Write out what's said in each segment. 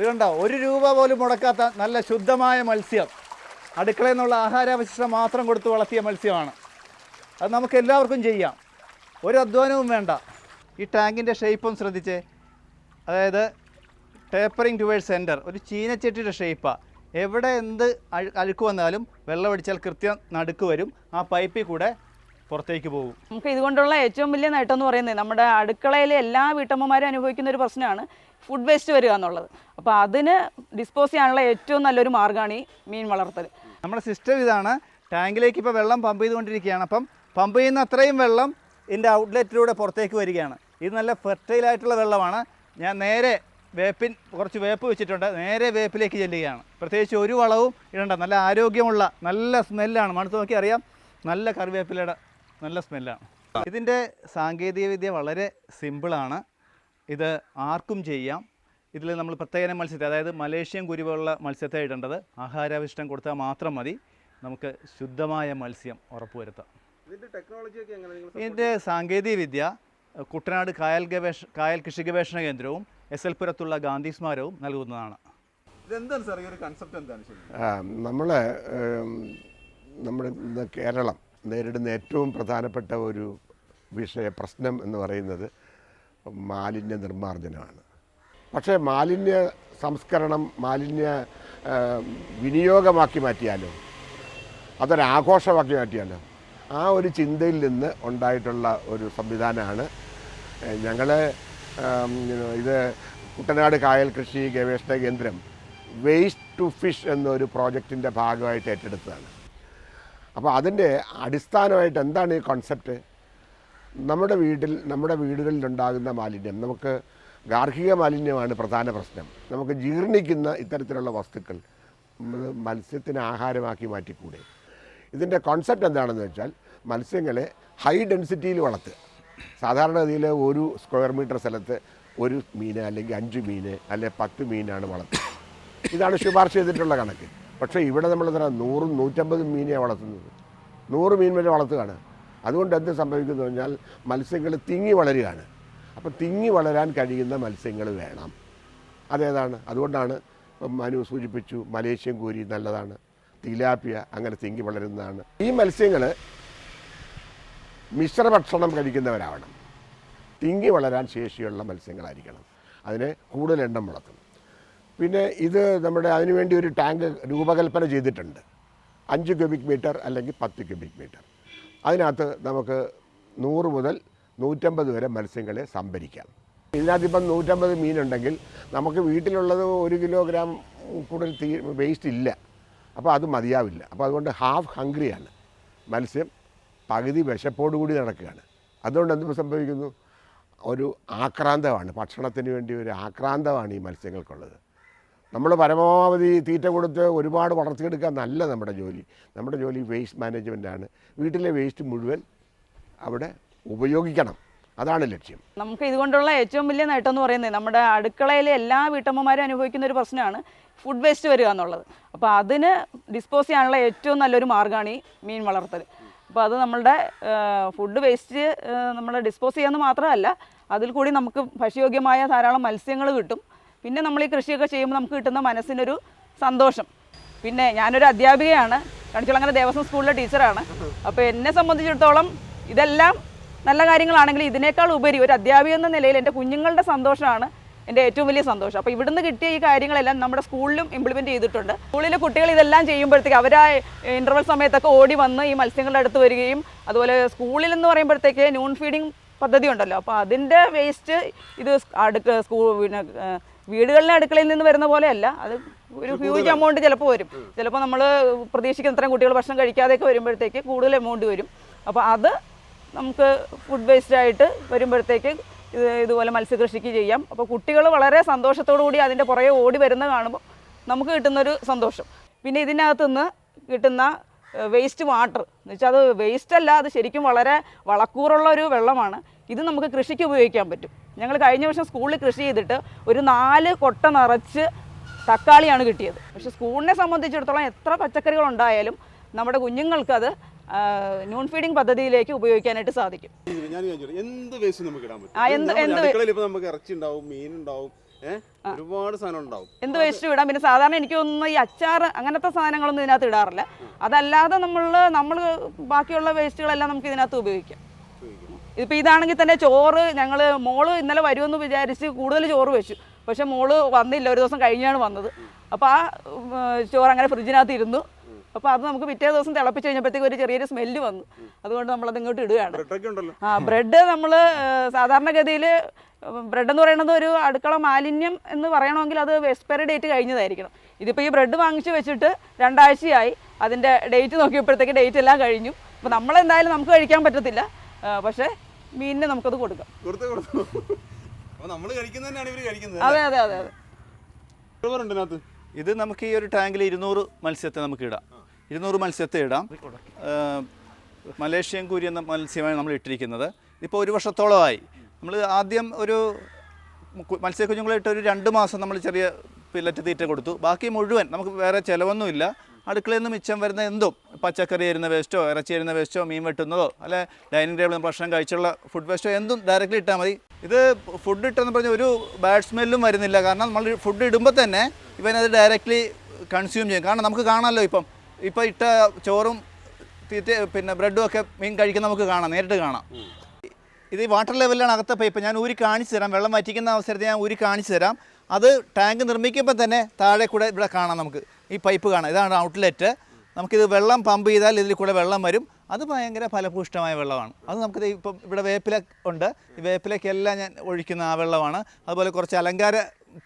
ഇത് കണ്ടോ ഒരു രൂപ പോലും മുടക്കാത്ത നല്ല ശുദ്ധമായ മത്സ്യം. അടുക്കളയിൽ നിന്നുള്ള ആഹാരാവശിഷ്ടം മാത്രം കൊടുത്ത് വളർത്തിയ മത്സ്യമാണ്. അത് നമുക്ക് എല്ലാവർക്കും ചെയ്യാം. ഒരു അധ്വാനവും വേണ്ട. ഈ ടാങ്കിന്റെ ഷേപ്പും ശ്രദ്ധിച്ച്. അതായത് ടേപ്പറിങ് ടുവേഴ്സ് സെന്റർ ഒരു ചീനച്ചട്ടിയുടെ ഷേപ്പാണ് എവിടെ എന്ത് അഴുക്ക് വന്നാലും വെള്ളമടിച്ചാൽ കൃത്യം നടുക്ക് വരും. ആ പൈപ്പിൽ കൂടെ പുറത്തേക്ക് പോകും. നമുക്ക് ഇതുകൊണ്ടുള്ള ഏറ്റവും വലിയ നേട്ടം എന്ന് പറയുന്നത് നമ്മുടെ അടുക്കളയിലെ എല്ലാ വീട്ടമ്മമാരും അനുഭവിക്കുന്ന ഒരു പ്രശ്നമാണ്. ഫുഡ് വേസ്റ്റ് വരിക എന്നുള്ളത്. അപ്പോൾ അതിന് ഡിസ്പോസ് ചെയ്യാനുള്ള ഏറ്റവും നല്ലൊരു മാർഗമാണ് ഈ മീൻ വളർത്തൽ. നമ്മുടെ സിസ്റ്റം ഇതാണ്. ടാങ്കിലേക്ക് ഇപ്പോൾ വെള്ളം പമ്പ് ചെയ്തുകൊണ്ടിരിക്കുകയാണ്. അപ്പം പമ്പ് ചെയ്യുന്ന അത്രയും വെള്ളം ഇതിന്റെ ഔട്ട്ലെറ്റിലൂടെ പുറത്തേക്ക് വരികയാണ്. ഇത് നല്ല ഫെർട്ടൈലായിട്ടുള്ള വെള്ളമാണ്. ഞാൻ നേരെ വേപ്പിൻ കുറച്ച് വേപ്പ് വെച്ചിട്ടുണ്ട്. നേരെ വേപ്പിലേക്ക് ചെല്ലുകയാണ്. പ്രത്യേകിച്ച് ഒരു വളവും ഇടണ്ട. നല്ല ആരോഗ്യമുള്ള നല്ല സ്മെല്ലാണ് മണത്ത് നോക്കി അറിയാം. നല്ല കറിവേപ്പിലയുടെ നല്ല സ്മെല്ലാണ് ഇതിന്റെ സാങ്കേതികവിദ്യ വളരെ സിമ്പിളാണ് ഇത് ആർക്കും ചെയ്യാം. ഇതിൽ നമ്മൾ പ്രത്യേക മത്സ്യത്തെ അതായത് മലേഷ്യൻ കുരുവുള്ള മത്സ്യത്തെ ഇടേണ്ടത് ആഹാരാവിഷ്ടം കൊടുത്താൽ മാത്രം മതി. നമുക്ക് ശുദ്ധമായ മത്സ്യം ഉറപ്പുവരുത്താം. ഇതിന്റെ ടെക്നോളജി ഒക്കെ എങ്ങനെ നിങ്ങൾ ഇതിന്റെ സാങ്കേതിക വിദ്യ കുട്ടനാട് കായൽ ഗവേഷ കായൽ കൃഷി ഗവേഷണ കേന്ദ്രവും എസ് എൽ പുരത്തുള്ള ഗാന്ധി സ്മാരകവും നൽകുന്നതാണ്. ഇതെന്താണ് സാർ ഈ ഒരു കൺസെപ്റ്റ് എന്താണ് നമ്മൾ നമ്മുടെ ഇന്ന് കേരളം നേരിടുന്ന ഏറ്റവും പ്രധാനപ്പെട്ട ഒരു വിഷയ പ്രശ്നം എന്ന് പറയുന്നത് മാലിന്യ നിർമ്മാർജനമാണ്. പക്ഷേ മാലിന്യ സംസ്കരണം മാലിന്യ വിനിയോഗമാക്കി മാറ്റിയാലോ അതൊരാഘോഷമാക്കി മാറ്റിയാലോ ആ ഒരു ചിന്തയിൽ നിന്ന് ഉണ്ടായിട്ടുള്ള ഒരു സംവിധാനമാണ്. ഞങ്ങൾ ഇത് കുട്ടനാട് കായൽ കൃഷി ഗവേഷണ കേന്ദ്രം വേസ്റ്റ് ടു ഫിഷ് എന്നൊരു പ്രോജക്റ്റിന്റെ ഭാഗമായിട്ട് ഏറ്റെടുത്തതാണ്. അപ്പോൾ അതിന്റെ അടിസ്ഥാനമായിട്ട് എന്താണ് ഈ കോൺസെപ്റ്റ് നമ്മുടെ വീട്ടിൽ നമ്മുടെ വീടുകളിലുണ്ടാകുന്ന മാലിന്യം നമുക്ക് ഗാർഹിക മാലിന്യമാണ് പ്രധാന പ്രശ്നം. നമുക്ക് ജീർണിക്കുന്ന ഇത്തരത്തിലുള്ള വസ്തുക്കൾ മത്സ്യത്തിന് ആഹാരമാക്കി മാറ്റിക്കൂടെ? ഇതിന്റെ കോൺസെപ്റ്റ് എന്താണെന്ന് വെച്ചാൽ മത്സ്യങ്ങളെ ഹൈ ഡെൻസിറ്റിയിൽ വളർത്തുക. സാധാരണഗതിയിൽ ഒരു സ്ക്വയർ മീറ്റർ സ്ഥലത്ത് ഒരു മീൻ അല്ലെങ്കിൽ അഞ്ച് മീന് അല്ലെങ്കിൽ പത്ത് മീനാണ് വളർത്തുക. ഇതാണ് ശുപാർശ ചെയ്തിട്ടുള്ള കണക്ക്. പക്ഷേ ഇവിടെ നമ്മൾ എത്ര നൂറും നൂറ്റമ്പതും മീനെയാണ് വളർത്തുന്നത്. നൂറ് മീൻ വരെ വളർത്തുകയാണ്. അതുകൊണ്ട് എന്ത് സംഭവിക്കുന്നു പറഞ്ഞാൽ മത്സ്യങ്ങൾ തിങ്ങി വളരുകയാണ്. അപ്പം തിങ്ങി വളരാൻ കഴിയുന്ന മത്സ്യങ്ങൾ വേണം. അതേതാണ്? അതുകൊണ്ടാണ് മനു സൂചിപ്പിച്ചു മലേഷ്യൻ കോരി നല്ലതാണ്. തിലാപ്പിയ അങ്ങനെ തിങ്ങി വളരുന്നതാണ്. ഈ മത്സ്യങ്ങൾ മിശ്രഭക്ഷണം കഴിക്കുന്നവരാവണം. തിങ്ങി വളരാൻ ശേഷിയുള്ള മത്സ്യങ്ങളായിരിക്കണം. അതിനെ കൂടുതൽ എണ്ണം വളർത്തണം പിന്നെ ഇത് നമ്മുടെ അതിനുവേണ്ടി ഒരു ടാങ്ക് രൂപകൽപ്പന ചെയ്തിട്ടുണ്ട്. അഞ്ച് ക്യൂബിക് മീറ്റർ അല്ലെങ്കിൽ പത്ത് ക്യൂബിക് മീറ്റർ. അതിനകത്ത് നമുക്ക് നൂറ് മുതൽ നൂറ്റമ്പത് വരെ മത്സ്യങ്ങളെ സംഭരിക്കാം. ഇതിനകത്ത് ഇപ്പം നൂറ്റമ്പത് മീനുണ്ടെങ്കിൽ നമുക്ക് വീട്ടിലുള്ളത് ഒരു കിലോഗ്രാം കൂടുതൽ തീ വേസ്റ്റ് ഇല്ല. അപ്പോൾ അത് മതിയാവില്ല. അപ്പോൾ അതുകൊണ്ട് ഹാഫ് ഹംഗ്രിയാണ് മത്സ്യം പകുതി വിശപ്പോടുകൂടി നടക്കുകയാണ്. അതുകൊണ്ട് എന്ത് സംഭവിക്കുന്നു? ഒരു ആക്രാന്തമാണ്. ഭക്ഷണത്തിന് വേണ്ടി ഒരു ആക്രാന്തമാണ് ഈ മത്സ്യങ്ങൾക്കുള്ളത്. നമ്മൾ പരമാവധി തീറ്റ കൊടുത്ത് ഒരുപാട് വളർത്തിയെടുക്കാൻ നല്ല നമ്മുടെ ജോലി. നമ്മുടെ ജോലി വേസ്റ്റ് മാനേജ്മെന്റാണ് വീട്ടിലെ വേസ്റ്റ് മുഴുവൻ അവിടെ ഉപയോഗിക്കണം. അതാണ് ലക്ഷ്യം. നമുക്ക് ഇതുകൊണ്ടുള്ള ഏറ്റവും വലിയ നേട്ടം എന്ന് പറയുന്നത് നമ്മുടെ അടുക്കളയിലെ എല്ലാ വീട്ടമ്മമാരും അനുഭവിക്കുന്ന ഒരു പ്രശ്നമാണ് ഫുഡ് വേസ്റ്റ് വരിക എന്നുള്ളത്. അപ്പോൾ അതിന് ഡിസ്പോസ് ചെയ്യാനുള്ള ഏറ്റവും നല്ലൊരു മാർഗമാണ് ഈ മീൻ വളർത്തൽ. അപ്പോൾ അത് നമ്മളുടെ ഫുഡ് വേസ്റ്റ് നമ്മൾ ഡിസ്പോസ് ചെയ്യാമെന്ന് മാത്രമല്ല അതിൽ കൂടി നമുക്ക് ഭക്ഷ്യയോഗ്യമായ ധാരാളം മത്സ്യങ്ങൾ കിട്ടും. പിന്നെ നമ്മൾ ഈ കൃഷിയൊക്കെ ചെയ്യുമ്പോൾ നമുക്ക് കിട്ടുന്ന മനസ്സിനൊരു സന്തോഷം. പിന്നെ ഞാനൊരു അധ്യാപികയാണ്. കണിച്ചുളങ്ങര ദേവസ്വം സ്കൂളിലെ ടീച്ചറാണ്. അപ്പോൾ എന്നെ സംബന്ധിച്ചിടത്തോളം ഇതെല്ലാം നല്ല കാര്യങ്ങളാണെങ്കിൽ ഇതിനേക്കാൾ ഉപരി ഒരു അധ്യാപിക എന്ന നിലയിൽ എന്റെ കുഞ്ഞുങ്ങളുടെ സന്തോഷമാണ് എന്റെ ഏറ്റവും വലിയ സന്തോഷം. അപ്പോൾ ഇവിടുന്ന് കിട്ടിയ ഈ കാര്യങ്ങളെല്ലാം നമ്മുടെ സ്കൂളിലും ഇംപ്ലിമെന്റ് ചെയ്തിട്ടുണ്ട്. സ്കൂളിലെ കുട്ടികൾ ഇതെല്ലാം ചെയ്യുമ്പോഴത്തേക്ക് അവർ ആ ഇന്റർവൽ സമയത്തൊക്കെ ഓടി വന്ന് ഈ മത്സ്യങ്ങളുടെ അടുത്ത് വരികയും അതുപോലെ സ്കൂളിലെന്ന് പറയുമ്പോഴത്തേക്ക് ന്യൂൺ ഫീഡിങ് പദ്ധതി ഉണ്ടല്ലോ അപ്പോൾ അതിന്റെ വേസ്റ്റ് ഇത് അടുക്ക സ്കൂൾ പിന്നെ വീടുകളിലെ അടുക്കളയിൽ നിന്ന് വരുന്ന പോലെയല്ല. അത് ഒരു ഹ്യൂജ് എമൗണ്ട് ചിലപ്പോൾ വരും. ചിലപ്പോൾ നമ്മൾ പ്രതീക്ഷിക്കുന്ന ഇത്രയും കുട്ടികൾ ഭക്ഷണം കഴിക്കാതെയൊക്കെ വരുമ്പോഴത്തേക്ക് കൂടുതൽ എമൗണ്ട് വരും. അപ്പോൾ അത് നമുക്ക് ഫുഡ് വേസ്റ്റ് ആയിട്ട് വരുമ്പോഴത്തേക്ക് ഇത് ഇതുപോലെ മത്സ്യകൃഷിക്ക് ചെയ്യാം. അപ്പോൾ കുട്ടികൾ വളരെ സന്തോഷത്തോടു കൂടി അതിന്റെ പുറകെ ഓടി വരുന്ന കാണുമ്പോൾ നമുക്ക് കിട്ടുന്നൊരു സന്തോഷം. പിന്നെ ഇതിനകത്തുനിന്ന് കിട്ടുന്ന വേസ്റ്റ് വാട്ടർ എന്ന് വെച്ചാൽ അത് വേസ്റ്റ് അല്ല അത് ശരിക്കും വളരെ വളക്കൂറുള്ള ഒരു വെള്ളമാണ്. ഇത് നമുക്ക് കൃഷിക്ക് ഉപയോഗിക്കാൻ പറ്റും. ഞങ്ങൾ കഴിഞ്ഞ വർഷം സ്കൂളിൽ കൃഷി ചെയ്തിട്ട് ഒരു നാല് കൊട്ട നിറച്ച് തക്കാളിയാണ് കിട്ടിയത്. പക്ഷെ സ്കൂളിനെ സംബന്ധിച്ചിടത്തോളം എത്ര പച്ചക്കറികൾ ഉണ്ടായാലും നമ്മുടെ കുഞ്ഞുങ്ങൾക്കത് അത് നോൺ ഫീഡിംഗ് പദ്ധതിയിലേക്ക് ഉപയോഗിക്കാനായിട്ട് സാധിക്കും. എന്ത് വേസ്റ്റ് നമുക്ക് ഇടാൻ പറ്റും? നമുക്ക് ഇറച്ചി ഉണ്ടാവും മീൻ ഉണ്ടാവും ഒരുപാട് സാധനം ഉണ്ടാവും. എന്ത് വേസ്റ്റ് ഇടാം? പിന്നെ സാധാരണ എനിക്ക് തോന്നുന്നു ഈ അച്ചാർ അങ്ങനത്തെ സാധനങ്ങളൊന്നും ഇതിനകത്ത് ഇടാറില്ല. അതല്ലാതെ നമ്മൾ നമ്മൾ ബാക്കിയുള്ള വേസ്റ്റുകളെല്ലാം നമുക്ക് ഇതിനകത്ത് ഉപയോഗിക്കാം. ഇതിപ്പോൾ ഇതാണെങ്കിൽ തന്നെ ചോറ് ഞങ്ങൾ മോൾ ഇന്നലെ വരുമെന്ന് വിചാരിച്ച് കൂടുതൽ ചോറ് വെച്ചു. പക്ഷെ മോൾ വന്നില്ല. ഒരു ദിവസം കഴിഞ്ഞാണ് വന്നത്. അപ്പോൾ ആ ചോറ് അങ്ങനെ ഫ്രിഡ്ജിനകത്ത് ഇരുന്നു. അപ്പോൾ അത് നമുക്ക് പിറ്റേ ദിവസം തിളപ്പിച്ച് കഴിഞ്ഞപ്പോഴത്തേക്ക് ഒരു ചെറിയൊരു സ്മെല്ല് വന്നു. അതുകൊണ്ട് നമ്മളത് ഇങ്ങോട്ട് ഇടുകയാണ്. ആ ബ്രെഡ് നമ്മൾ സാധാരണഗതിയിൽ ബ്രെഡ് എന്ന് പറയുന്നത് ഒരു അടുക്കള മാലിന്യം എന്ന് പറയണമെങ്കിൽ അത് എക്സ്പയറി ഡേറ്റ് കഴിഞ്ഞതായിരിക്കണം. ഇതിപ്പോൾ ഈ ബ്രെഡ് വാങ്ങിച്ച് വെച്ചിട്ട് രണ്ടാഴ്ചയായി. അതിന്റെ ഡേറ്റ് നോക്കിയപ്പോഴത്തേക്ക് ഡേറ്റ് എല്ലാം കഴിഞ്ഞു. അപ്പോൾ നമ്മളെന്തായാലും നമുക്ക് കഴിക്കാൻ പറ്റത്തില്ല. പക്ഷേ മീനിന് നമുക്കത് കൊടുക്കാം. അതെ അതെ അതെ അതെ. ഇത് നമുക്ക് ഈ ഒരു ടാങ്കിൽ ഇരുന്നൂറ് മത്സ്യത്തെ നമുക്ക് ഇടാം. ഇരുന്നൂറ് മത്സ്യത്തെ ഇടാം. മലേഷ്യൻ കൂരി എന്ന മത്സ്യമാണ് നമ്മൾ ഇട്ടിരിക്കുന്നത്. ഇപ്പോൾ ഒരു വർഷത്തോളമായി. നമ്മൾ ആദ്യം ഒരു മത്സ്യക്കുഞ്ഞുങ്ങളായിട്ട് ഒരു രണ്ട് മാസം നമ്മൾ ചെറിയ പില്ലറ്റ് തീറ്റ കൊടുത്തു. ബാക്കി മുഴുവൻ നമുക്ക് വേറെ ചിലവൊന്നുമില്ല. അടുക്കളയിൽ നിന്ന് മിച്ചം വരുന്ന എന്തും? പച്ചക്കറി അരുന്ന വേസ്റ്റോ ഇറച്ചി അരുന്ന വേസ്റ്റോ മീൻ വെട്ടുന്നതോ അല്ലെ ഡൈനിങ് ടേബിളിൽ ഭക്ഷണം കഴിച്ചുള്ള ഫുഡ് വേസ്റ്റോ എന്തും ഡയറക്റ്റ്ലി ഇട്ടാൽ മതി. ഇത് ഫുഡ് ഇട്ടെന്ന് പറഞ്ഞാൽ ഒരു ബാഡ് സ്മെല്ലും വരുന്നില്ല. കാരണം നമ്മൾ ഫുഡ് ഇടുമ്പോൾ തന്നെ ഇവനത് ഡയറക്റ്റ്ലി കൺസ്യൂം ചെയ്യും. കാരണം നമുക്ക് കാണാമല്ലോ ഇപ്പം. ഇപ്പം ഇട്ട ചോറും തീറ്റ പിന്നെ ബ്രെഡും ഒക്കെ മീൻ കഴിക്കുന്ന നമുക്ക് കാണാം നേരിട്ട് കാണാം. ഇത് വാട്ടർ ലെവലിലാണ് അകത്തെ പൈപ്പ് ഞാൻ ഊരി കാണിച്ചു തരാം. വെള്ളം വറ്റിക്കുന്ന അവസരത്തിൽ ഞാൻ ഊരി കാണിച്ചു തരാം. അത് ടാങ്ക് നിർമ്മിക്കുമ്പോൾ തന്നെ താഴെ കൂടെ ഇവിടെ കാണാം നമുക്ക്. ഈ പൈപ്പ് കാണാം. ഇതാണ് ഔട്ട്ലെറ്റ്. നമുക്കിത് വെള്ളം പമ്പ് ചെയ്താൽ ഇതിൽ കൂടെ വെള്ളം വരും. അത് ഭയങ്കര ഫലഭൂഷ്ടമായ വെള്ളമാണ്. അത് നമുക്ക് ഇപ്പം ഇവിടെ വേപ്പില ഉണ്ട്. ഈ വേപ്പിലക്കെല്ലാം ഞാൻ ഒഴിക്കുന്ന ആ വെള്ളമാണ്. അതുപോലെ കുറച്ച് അലങ്കാര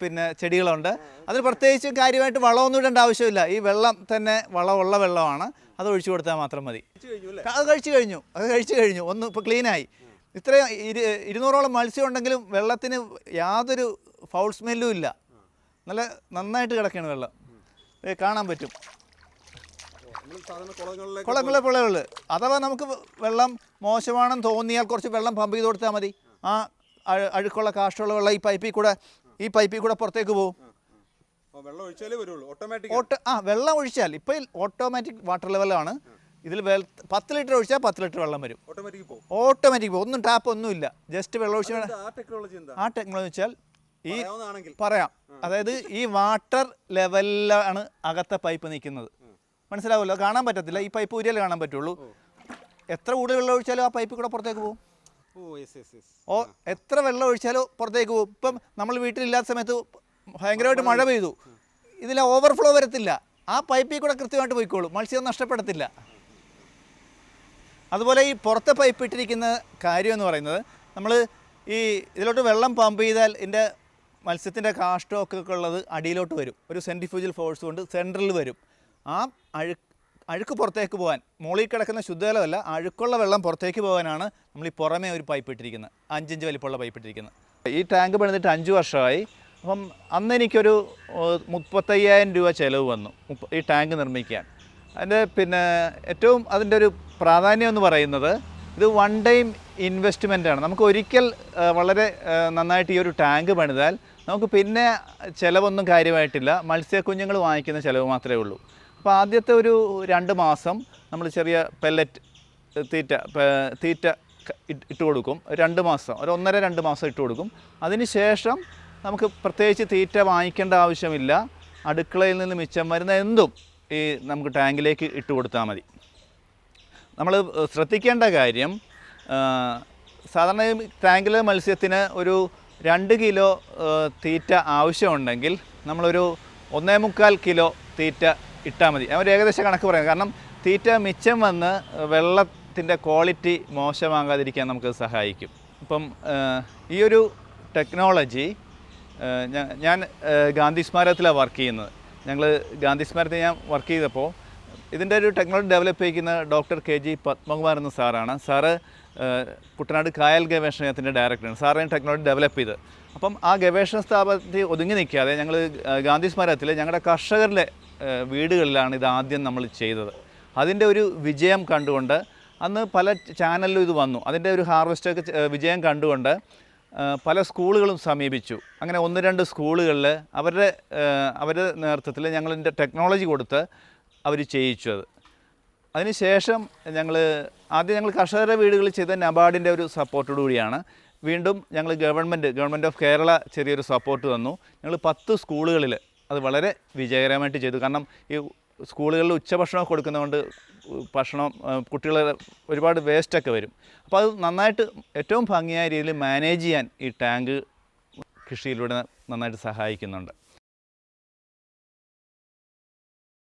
പിന്നെ ചെടികളുണ്ട്. അതിന് പ്രത്യേകിച്ച് കാര്യമായിട്ട് വളമൊന്നും ഇടേണ്ട ആവശ്യമില്ല. ഈ വെള്ളം തന്നെ വളമുള്ള വെള്ളമാണ്. അത് ഒഴിച്ചു കൊടുത്താൽ മാത്രം മതി. അത് കഴിച്ചു കഴിഞ്ഞു. അത് കഴിച്ചു കഴിഞ്ഞു. ഒന്ന് ഇപ്പോൾ ക്ലീനായി. ഇത്രയും ഇരു ഇരുന്നൂറോളം മത്സ്യം ഉണ്ടെങ്കിലും വെള്ളത്തിന് യാതൊരു ഫൗൾ സ്മെല്ലും ഇല്ല. നല്ല നന്നായിട്ട് കിടക്കുകയാണ് വെള്ളം. കാണാൻ പറ്റും. കുളങ്ങളെ പുളകൾ അഥവാ നമുക്ക് വെള്ളം മോശമാണെന്ന് തോന്നിയാൽ കുറച്ച് വെള്ളം പമ്പ് ചെയ്ത് കൊടുത്താൽ മതി. ആ അഴു- അഴുക്കുള്ള കാഷ്ടമുള്ള വെള്ളം ഈ പൈപ്പിൽ കൂടെ ഈ പൈപ്പിൽ കൂടെ പുറത്തേക്ക് പോകും. ആ വെള്ളം ഒഴിച്ചാൽ ഇപ്പൊ ഓട്ടോമാറ്റിക് വാട്ടർ ലെവലാണ് ഇതിൽ പത്ത് ലിറ്റർ ഒഴിച്ചാൽ പത്ത് ലിറ്റർ വെള്ളം വരും. ഓട്ടോമാറ്റിക് പോകും ഒന്നും ടാപ്പ് ഒന്നുമില്ല ജസ്റ്റ് വെള്ളം ഒഴിച്ചാൽ ആ ടെക്നോളജി എന്താ? ആ ടെക്നോളജി വെച്ചാൽ ഈ പറയാം. അതായത് ഈ വാട്ടർ ലെവലിലാണ് അകത്തെ പൈപ്പ് നിൽക്കുന്നത്. മനസ്സിലാവുമല്ലോ കാണാൻ പറ്റത്തില്ല. ഈ പൈപ്പ് ഊരിയാലേ കാണാൻ പറ്റുള്ളൂ. എത്ര കൂടുതൽ വെള്ളം ഒഴിച്ചാലും ആ പൈപ്പ് കൂടെ പുറത്തേക്ക് പോകും? ഓ എത്ര വെള്ളം ഒഴിച്ചാലും പുറത്തേക്ക് പോകും. ഇപ്പം നമ്മൾ വീട്ടിലില്ലാത്ത സമയത്ത് ഭയങ്കരമായിട്ട് മഴ പെയ്തു. ഇതിൽ ഓവർഫ്ലോ വരത്തില്ല. ആ പൈപ്പിൽ കൂടെ കൃത്യമായിട്ട് പോയിക്കോളും. മത്സ്യം നഷ്ടപ്പെടത്തില്ല. അതുപോലെ ഈ പുറത്തെ പൈപ്പ് ഇട്ടിരിക്കുന്ന കാര്യം എന്ന് പറയുന്നത് നമ്മൾ ഈ ഇതിലോട്ട് വെള്ളം പമ്പ് ചെയ്താൽ ഇതിന്റെ മത്സ്യത്തിന്റെ കാഷ്ടമൊക്കെ ഉള്ളത് അടിയിലോട്ട് വരും. ഒരു സെൻട്രിഫ്യൂജൽ ഫോഴ്സ് കൊണ്ട് സെൻട്രലിൽ വരും. ആ അഴുക്ക് അഴുക്ക് പുറത്തേക്ക് പോകാൻ മുകളിൽ കിടക്കുന്ന ശുദ്ധജലമല്ല അഴുക്കുള്ള വെള്ളം പുറത്തേക്ക് പോകാനാണ് നമ്മൾ ഈ പുറമേ ഒരു പൈപ്പ് ഇട്ടിരിക്കുന്നത്. അഞ്ചിഞ്ച് വലിപ്പമുള്ള പൈപ്പ് ഇട്ടിരിക്കുന്നത്. ഈ ടാങ്ക് പണിതിട്ട് അഞ്ച് വർഷമായി. അപ്പം അന്ന് എനിക്കൊരു മുപ്പത്തയ്യായിരം രൂപ ചിലവ് വന്നു ഈ ടാങ്ക് നിർമ്മിക്കാൻ. അതിന്റെ പിന്നെ ഏറ്റവും അതിന്റെ ഒരു പ്രാധാന്യം എന്ന് പറയുന്നത് ഇത് വൺ ടൈം ഇൻവെസ്റ്റ്മെന്റ് ആണ്. നമുക്ക് ഒരിക്കൽ വളരെ നന്നായിട്ട് ഈ ഒരു ടാങ്ക് പണിതാൽ നമുക്ക് പിന്നെ ചിലവൊന്നും കാര്യമായിട്ടില്ല. മത്സ്യക്കുഞ്ഞുങ്ങൾ വാങ്ങിക്കുന്ന ചിലവ് മാത്രമേ ഉള്ളൂ. അപ്പോൾ ആദ്യത്തെ ഒരു രണ്ട് മാസം നമ്മൾ ചെറിയ പെല്ലറ്റ് തീറ്റ തീറ്റ ഇട്ട് കൊടുക്കും. രണ്ട് മാസം ഒരു ഒന്നര രണ്ട് മാസം ഇട്ട് കൊടുക്കും. അതിന് ശേഷം നമുക്ക് പ്രത്യേകിച്ച് തീറ്റ വാങ്ങിക്കേണ്ട ആവശ്യമില്ല. അടുക്കളയിൽ നിന്ന് മിച്ചം വരുന്ന എന്തും ഈ നമുക്ക് ടാങ്കിലേക്ക് ഇട്ട് കൊടുത്താൽ മതി. നമ്മൾ ശ്രദ്ധിക്കേണ്ട കാര്യം സാധാരണ ടാങ്കിലെ മത്സ്യത്തിന് ഒരു രണ്ട് കിലോ തീറ്റ ആവശ്യമുണ്ടെങ്കിൽ നമ്മളൊരു ഒന്നേ മുക്കാൽ കിലോ തീറ്റ ഇട്ടാൽ മതി. ഒരു ഏകദേശ കണക്ക് പറയാം. കാരണം തീറ്റ മിച്ചം വന്ന് വെള്ളത്തിന്റെ ക്വാളിറ്റി മോശമാകാതിരിക്കാൻ നമുക്ക് സഹായിക്കും. ഇപ്പം ഈ ഒരു ടെക്നോളജി ഞാൻ ഗാന്ധി സ്മാരകത്തിലാണ് വർക്ക് ചെയ്യുന്നത്. ഞങ്ങൾ ഗാന്ധി സ്മാരകത്തിൽ ഞാൻ വർക്ക് ചെയ്തപ്പോൾ ഇതിന്റെ ഒരു ടെക്നോളജി ഡെവലപ്പ് ചെയ്യുന്ന ഡോക്ടർ കെ ജി പത്മകുമാർ എന്ന സാറാണ്. സാറ് കുട്ടനാട് കായൽ ഗവേഷണത്തിന്റെ ഡയറക്ടറാണ് സാറാണ് ടെക്നോളജി ഡെവലപ്പ് ചെയ്ത് അപ്പം ആ ഗവേഷണ സ്ഥാപനത്തിൽ ഒതുങ്ങി നിൽക്കാതെ ഞങ്ങൾ ഗാന്ധി സ്മാരകത്തിൽ ഞങ്ങളുടെ കർഷകരുടെ വീടുകളിലാണ് ഇത് ആദ്യം നമ്മൾ ചെയ്തത്. അതിന്റെ ഒരു വിജയം കണ്ടുകൊണ്ട് അന്ന് പല ചാനലിലും ഇത് വന്നു. അതിന്റെ ഒരു ഹാർവെസ്റ്റൊക്കെ വിജയം കണ്ടുകൊണ്ട് പല സ്കൂളുകളും സമീപിച്ചു. അങ്ങനെ ഒന്ന് രണ്ട് സ്കൂളുകളിൽ അവരുടെ അവരുടെ നേതൃത്വത്തിൽ ഞങ്ങളിന്റെ ടെക്നോളജി കൊടുത്ത് അവർ ചെയ്യിച്ചു അത് അതിനുശേഷം ഞങ്ങൾ ആദ്യം ഞങ്ങൾ കർഷകരുടെ വീടുകളിൽ ചെയ്ത നബാർഡിന്റെ ഒരു സപ്പോർട്ടോടു കൂടിയാണ് വീണ്ടും ഞങ്ങൾ ഗവൺമെന്റ് ഗവൺമെന്റ് ഓഫ് കേരള ചെറിയൊരു സപ്പോർട്ട് തന്നു. ഞങ്ങൾ പത്ത് സ്കൂളുകളിൽ അത് വളരെ വിജയകരമായിട്ട് ചെയ്തു. കാരണം ഈ സ്കൂളുകളിൽ ഉച്ചഭക്ഷണം കൊടുക്കുന്നതുകൊണ്ട് ഭക്ഷണം കുട്ടികൾ ഒരുപാട് വേസ്റ്റൊക്കെ വരും. അപ്പോൾ അത് നന്നായിട്ട് ഏറ്റവും ഭംഗിയായ രീതിയിൽ മാനേജ് ചെയ്യാൻ ഈ ടാങ്ക് കൃഷിയിലൂടെ നന്നായിട്ട് സഹായിക്കുന്നുണ്ട്.